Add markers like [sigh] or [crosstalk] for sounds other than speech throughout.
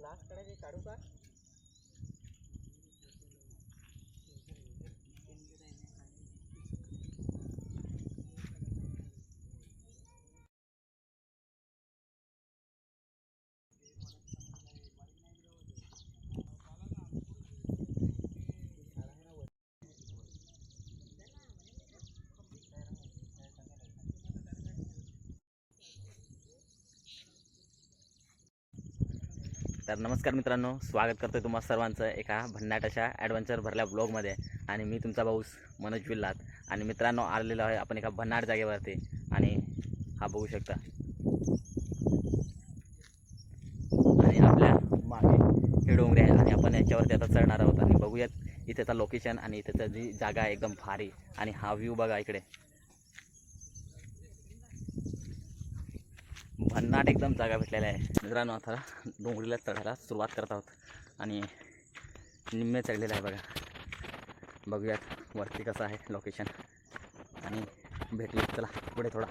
Last कडे काढू का तर नमस्कार मित्रांनो स्वागत करतो आहे तुम्हाला सर्वांचं एका भन्नाट अशा ॲडव्हेंचर भरल्या ब्लॉगमध्ये आणि मी तुमचा भाऊस मनोज विल्लात आणि मित्रांनो आलेलो आहे आपण एका भन्नाट जागेवरती. आणि हा बघू शकता. आणि आपल्या मागे हे डोंगरे आहे आणि आपण याच्यावरती आता चढणार आहोत. आणि बघूयात इथेचा लोकेशन आणि इथेचा जी जागा आहे एकदम भारी. आणि हा व्ह्यू बघा इकडे. भन्नाट एकदम जागा भेटलेल्या आहे. मित्रांनो आता डोंगरीला चढायला सुरुवात करत आहोत. आणि निम्मे चढलेलं आहे बघा. बघूयात वरती कसं आहे लोकेशन आणि भेटली चला पुढे थोडा.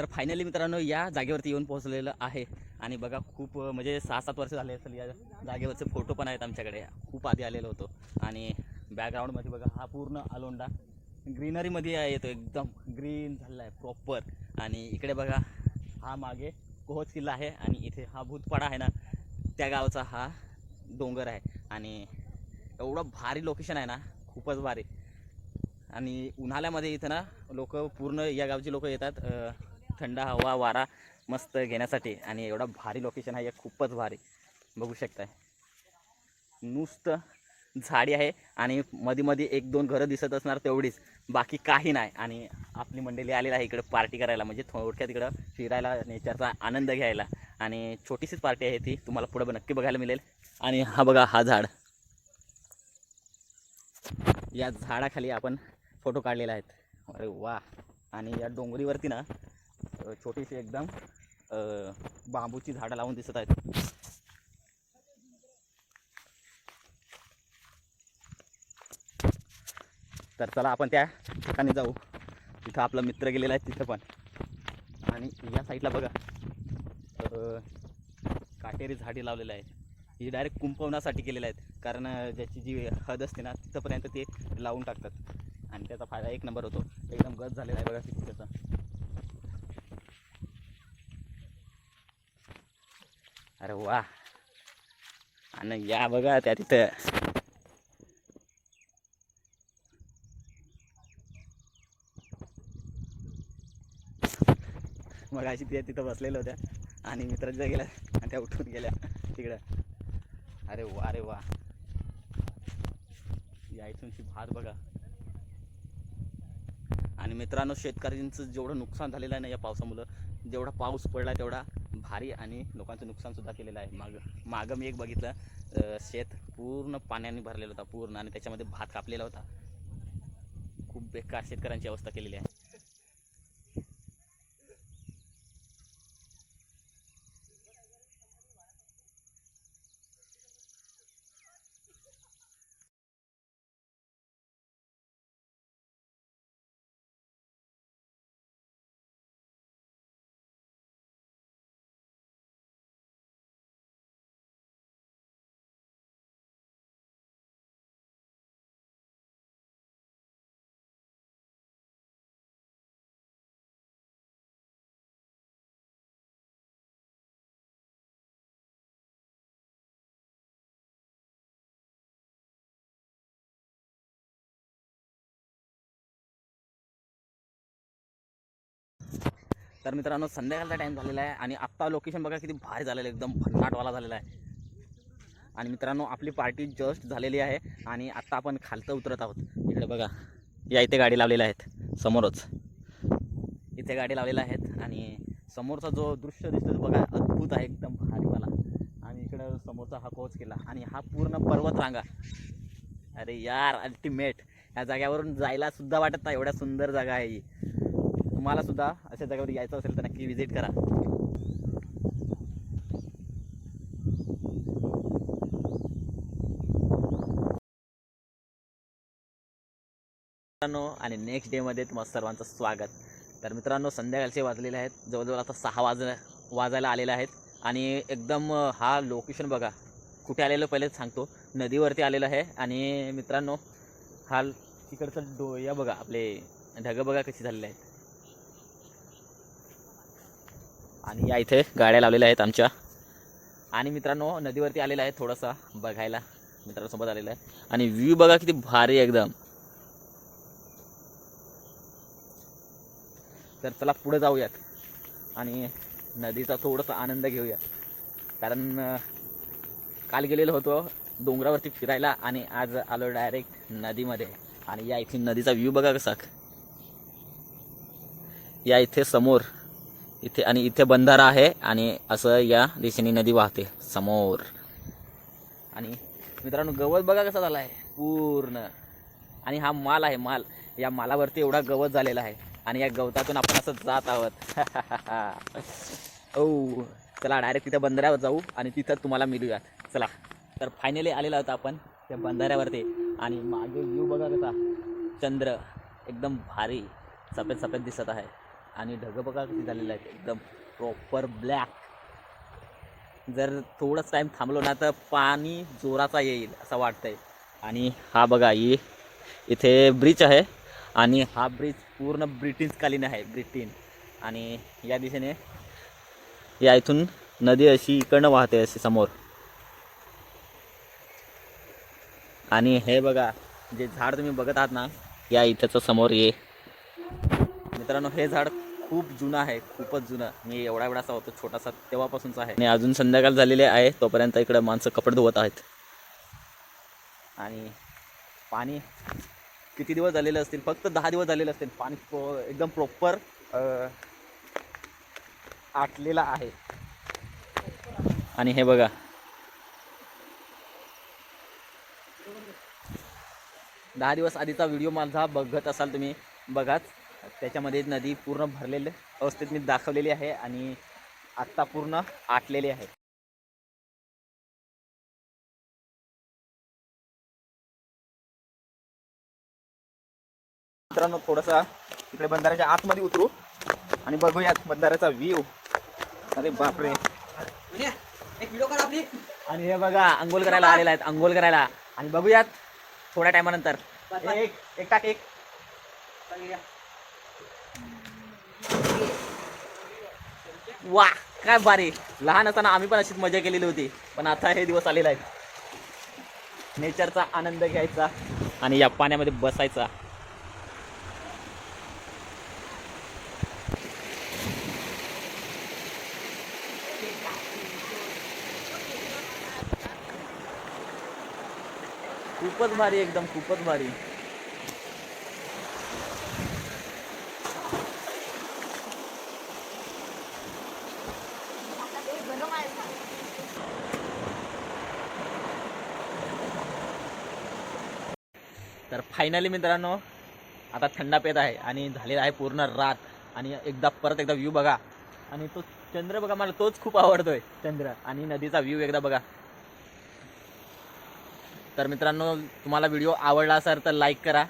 तर फायनली मित्रांनो या जागेवरती येऊन पोहोचलेलं आहे. आणि बघा खूप म्हणजे सहा सात वर्ष झाले असेल या जागेवरचे फोटो पण आहेत आमच्याकडे. खूप आधी आलेलो होतो. आणि बॅकग्राऊंडमध्ये बघा हा पूर्ण अलोंडा. ग्रीनरीमध्ये येतो एकदम ग्रीन झालेला आहे प्रॉपर आणि इकडे बघा हा मागे कोहोज किल्ला आहे आणि इथे हा भूतपाडा आहे ना त्या गावचा हा डोंगर आहे. आणि एवढं भारी लोकेशन आहे ना खूपच भारी. आणि उन्हाळ्यामध्ये इथं ना लोक पूर्ण या गावची लोक येतात. थंड हवा वारा मस्त घेण्यासाठी. आणि एवढा भारी लोकेशन आहे. हे खूपच भारी. बघू शकताय. नुसतं झाडी आहे आणि मध्ये मध्ये एक दोन घरं दिसत असणार तेवढीच. बाकी काही नाही. आणि आपली मंडळी आलेली आहे इकडे पार्टी करायला. म्हणजे थोडक्यात इकडं फिरायला नेचरचा आनंद घ्यायला. आणि छोटीशीच पार्टी आहे ती. तुम्हाला पुढं नक्की बघायला मिळेल. आणि हा बघा हा झाड. या झाडाखाली आपण फोटो काढलेले आहेत. अरे वा. आणि या डोंगरीवरती ना छोटीशी एकदम बांबूची झाडं लावून दिसत आहेत. तर चला आपण त्या ठिकाणी जाऊ. तिथं आपला मित्र गेलेला आहे तिथं पण. आणि या साईडला बघा काटेरी झाडे लावलेले आहेत ही डायरेक्ट कुंपवण्यासाठी केलेले आहेत. कारण ज्याची जी हद असते ना तिथंपर्यंत ते लावून टाकतात. आणि त्याचा फायदा एक नंबर होतो. एकदम गज झालेला आहे बघा किती त्याचा अरे वा. आणि या बघा त्या तिथं. मग अशी त्या तिथं बसलेल्या होत्या. आणि मित्राच्या गेल्या आणि त्या उठून गेल्या तिकडं. अरे वा अरे वा. या इथूनशी भात बघा. आणि मित्रांनो शेतकऱ्यांचं जेवढं नुकसान झालेलं आहे ना या पावसामुळं जेवढा पाऊस पडला तेवढा भारी आणि लोकांचं नुकसानसुद्धा केलेलं आहे. मागं मागं मी एक बघितलं शेत पूर्ण पाण्याने भरलेलं होता पूर्ण. आणि त्याच्यामध्ये भात कापलेला होता. खूप बेकार शेतकऱ्यांची अवस्था केलेली आहे. तर मित्रांनो संध्याकाळचा टाईम झालेला आहे आणि आत्ता लोकेशन बघा किती भारी झालेलं आहे. एकदम भन्नाटवाला झालेला आहे. आणि मित्रांनो आपली पार्टी जस्ट झालेली आहे आणि आत्ता आपण खालतं उतरत आहोत. इकडे बघा. या इथे गाडी लावलेल्या आहेत. समोरच. इथे गाडी लावलेल्या आहेत आणि समोरचा जो दृश्य दिसतो तो बघा अद्भुत आहे. एकदम भारी मला आणि इकडं समोरचा हा कोच केला. आणि हा पूर्ण पर्वत रांगा अरे यार अल्टिमेट या जाग्यावरून जायला सुद्धा वाटत नाही. एवढ्या सुंदर जागा आहे ही. तुम्हाला सुद्धा अशा जागेवर यायचं असेल तर नक्की व्हिजिट करा. मित्रांनो आणि नेक्स्ट डेमध्ये तुम्हाला सर्वांचं स्वागत. तर मित्रांनो संध्याकाळचे वाजलेले आहेत. जवळजवळ आता सहा वाज वाजायला आलेले आहेत. आणि एकदम हा लोकेशन बघा. कुठे आलेलं पहिलेच सांगतो. नदीवरती आलेलं आहे. आणि मित्रांनो हा तिकडचं डो या बघा. आपले ढगं बघा कशी झालेले आहेत. आणि या इथे गाड्या लावलेल्या आहेत आमच्या. आणि मित्रांनो नदीवरती आलेला आहे थोडासा बघायला. मित्रांसोबत आलेला आहे. आणि व्ह्यू बघा किती भारी एकदम. तर चला पुढे जाऊयात. आणि नदीचा थोडासा आनंद घेऊयात. कारण काल गेलेलो होतो डोंगरावरती फिरायला आणि आज आलो डायरेक्ट नदीमध्ये. आणि या इथे नदीचा व्ह्यू बघा कसा. या इथे समोर इथे आणि इथे बंधारा आहे आणि असं या दिशेने नदी वाहते समोर. आणि मित्रांनो गवत बघा कसा झाला आहे. पूर्ण. आणि हा माल आहे माल. या मालावरती एवढा गवत झालेला आहे. आणि या गवतातून आपण असं जात आहोत. [laughs] ओ चला डायरेक्ट तिथे बंधाऱ्यावर जाऊ आणि तिथं तुम्हाला मिळूयात. चला. तर फायनली आलेलो आहोत आपण त्या बंधाऱ्यावरती. आणि मागे व्ह्यू बघा कसा. चंद्र. एकदम भारी. सफेद सफेद दिसत आहे. आणि ढगं बघा किती झालेला आहे. एकदम प्रॉपर ब्लॅक जर थोडंच टाईम थांबलो ना तर पाणी जोराचा येईल असं वाटतंय. आणि हा बघा ही इथे ब्रिज आहे. आणि हा ब्रिज पूर्ण ब्रिटिशकालीन आहे ब्रिटिन. आणि या दिशेने या इथून नदी अशी इकडनं वाहते अशी समोर. आणि हे बघा जे झाड तुम्ही बघत आहात ना या इथंच समोर ये मित्रांनो हे झाड खूप जुनं आहे खूपच जुनं. मी एवढा एवढासा होतो छोटासा तेव्हापासूनचा आहे. आणि अजून संध्याकाळ झालेले आहे तोपर्यंत इकडे माणसं कपडे धुवत आहेत. आणि पाणी किती दिवस झालेले असतील? फक्त दहा दिवस झालेले असतील. पाणी एकदम प्रॉपर आटलेलं आहे. आणि हे बघा. दहा दिवस आधीचा व्हिडिओ माझा बघत असाल तुम्ही बघाच. त्याच्यामध्ये नदी पूर्ण भरलेली अवस्थेत मी दाखवलेली आहे आणि आत्ता पूर्ण आटलेली आहे. मित्रांनो थोडासा इकडे बंधाऱ्याच्या आतमध्ये उतरू आणि बघूयात बंधाऱ्याचा व्ह्यू अरे बापरे. आणि हे बघा अंघोल करायला आलेला आहेत अंघोल करायला. आणि बघूयात थोड्या टायमानंतर एक एक टाक एक. वा काय भारी. लहान असताना आम्ही पण अशीच मजा केलेली होती पण आता हे दिवस आलेले आहेत. नेचरचा आनंद घ्यायचा आणि या पाण्यामध्ये बसायचा. खूपच भारी एकदम खूपच भारी. तर फायनली मित्रांनो आता थंडा पेत आहे आणि झालेला आहे पूर्ण रात. आणि एकदा परत एकदा व्ह्यू बघा. आणि तो चंद्र बघा मला तोच खूप आवडतोय. चंद्र. आणि नदीचा व्ह्यू एकदा बघा. तर मित्रांनो तुम्हाला व्हिडिओ आवडला असेल तर लाईक करा.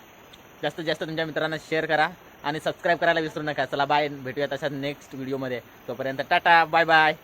जास्तीत जास्त तुमच्या मित्रांना शेअर करा. आणि सबस्क्राईब करायला विसरू नका. चला बाय भेटूया तशाच नेक्स्ट व्हिडिओमध्ये तोपर्यंत टाटा बाय बाय